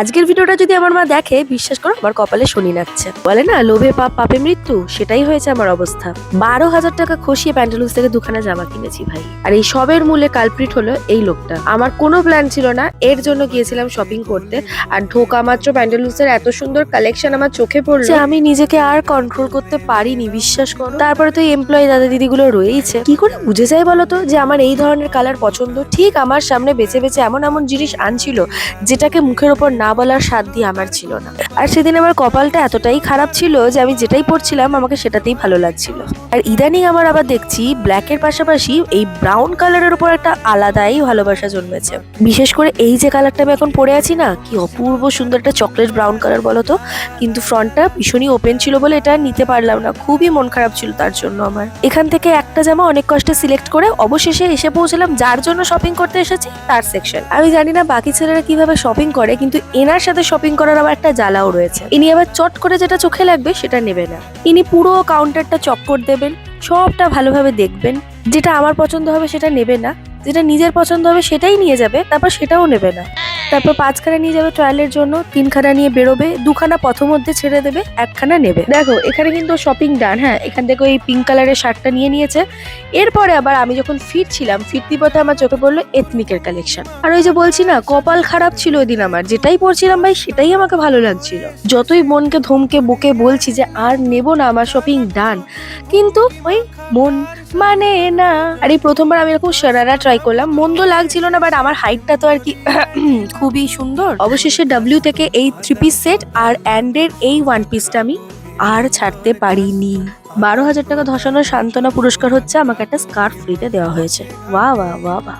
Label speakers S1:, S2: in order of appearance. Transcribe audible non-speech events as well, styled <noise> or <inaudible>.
S1: আজকের ভিডিওটা যদি আমার মা দেখে, বিশ্বাস করো, আমার কপালে শনি নাচ্ছে। বলে না, লোভে পাপ, পাপে মৃত্যু? সেটাই হয়েছে আমার অবস্থা। বারো হাজার টাকা খসিয়ে প্যান্টালুস থেকে দুখানা জামা কিনেছি ভাই। আর এই সবের মূলে কালপ্রিট হলো এই লোকটা। আমার কোনো প্ল্যান ছিল না। এর জন্য গিয়েছিলাম শপিং করতে। আর ঢোকা মাত্র প্যান্টালুসের এত সুন্দর কালেকশন আমার চোখে পড়ল। আমি নিজেকে আর কন্ট্রোল করতে পারিনি, বিশ্বাস করো। তারপরে তো এমপ্লয়ি দাদা দিদিগুলো রয়েইছে। কি করে বুঝে যায় বলো তো যে আমার এই ধরনের কালার পছন্দ? ঠিক আমার সামনে বেছে বেছে এমন এমন জিনিস আনছিল, যেটাকে মুখের ওপর না বলার সাধ্য আমার ছিল না। আর সেদিন আমার কপালটা এতটাই খারাপ ছিল যে আমি যেটাই পরছিলাম আমাকে সেটাতেই ভালো লাগছিল। আর ইদানিং আমার আবার দেখছি ব্ল্যাকের পাশাপাশি এই ব্রাউন কালারের উপর একটা আলাদাই ভালোবাসা জন্মেছে। বিশেষ করে এই যে কালারটা আমি এখন পরে আছি না, কি অপূর্ব সুন্দর একটা চকলেট ব্রাউন কালার বলো তো। কিন্তু ফ্রন্টটা ভীষণই ওপেন ছিল বলে এটা নিতে পারলাম না। খুবই মন খারাপ ছিল তার জন্য আমার। এখান থেকে একটা জামা অনেক কষ্টে সিলেক্ট করে অবশেষে এসে পৌঁছলাম, যার জন্য শপিং করতে এসেছি, তার সেকশন আমি জানি না বাকি ছেলেরা কীভাবে শপিং করে, কিন্তু এনার সাথে শপিং করার আবার একটা জ্বালাও রয়েছে। ইনি আবার চট করে যেটা চোখে লাগবে সেটা নেবে না। ইনি পুরো কাউন্টারটা চক্কর দেবেন, সবটা ভালোভাবে দেখবেন, যেটা আমার পছন্দ হবে সেটা নেবে না, যেটা নিজের পছন্দ হবে সেটাই নিয়ে যাবে, তারপর সেটাও নেবে না। তারপর পাঁচখানা নিয়ে যাবে ট্রায়ালের জন্য, তিনখানা নিয়ে বেরোবে, দুখানা পথ মধ্যে ছেড়ে দেবে, একখানা নেবে। দেখো, এখানে কিন্তু শপিং ডান হ্যাঁ? এখান থেকে ওই পিঙ্ক কালারের শার্টটা নিয়ে নিয়েছে। এরপরে আবার আমি যখন ফিরছিলাম, ফিরতি পথে আমার চোখে পড়ল এথনিকের কালেকশন আর ওই যে বলছি না, কপাল খারাপ ছিল ওই দিন আমার। যেটাই পড়ছিলাম ভাই, সেটাই আমাকে ভালো লাগছিল। যতই মনকে ধমকে, বুকে বলছি যে আর নেব না আমার শপিং ডান কিন্তু ওই মন মানে না। আর এই প্রথমবার আমি এরকম সারারা ট্রাই করলাম। মন্দ লাগছিল না বাট আমার হাইটটা তো আর কি <clears throat> খুবই সুন্দর। অবশেষে ডাব্লিউ থেকে এই থ্রি পিস সেট আর অ্যান্ডের এই ওয়ান পিসটা আমি আর ছাড়তে পারিনি। বারো হাজার টাকা ধসানোর সান্ত্বনা পুরস্কার হচ্ছে, আমাকে একটা স্কার্ফ ফ্রিতে দেওয়া হয়েছে। বাহ বাহ বাহ বাহ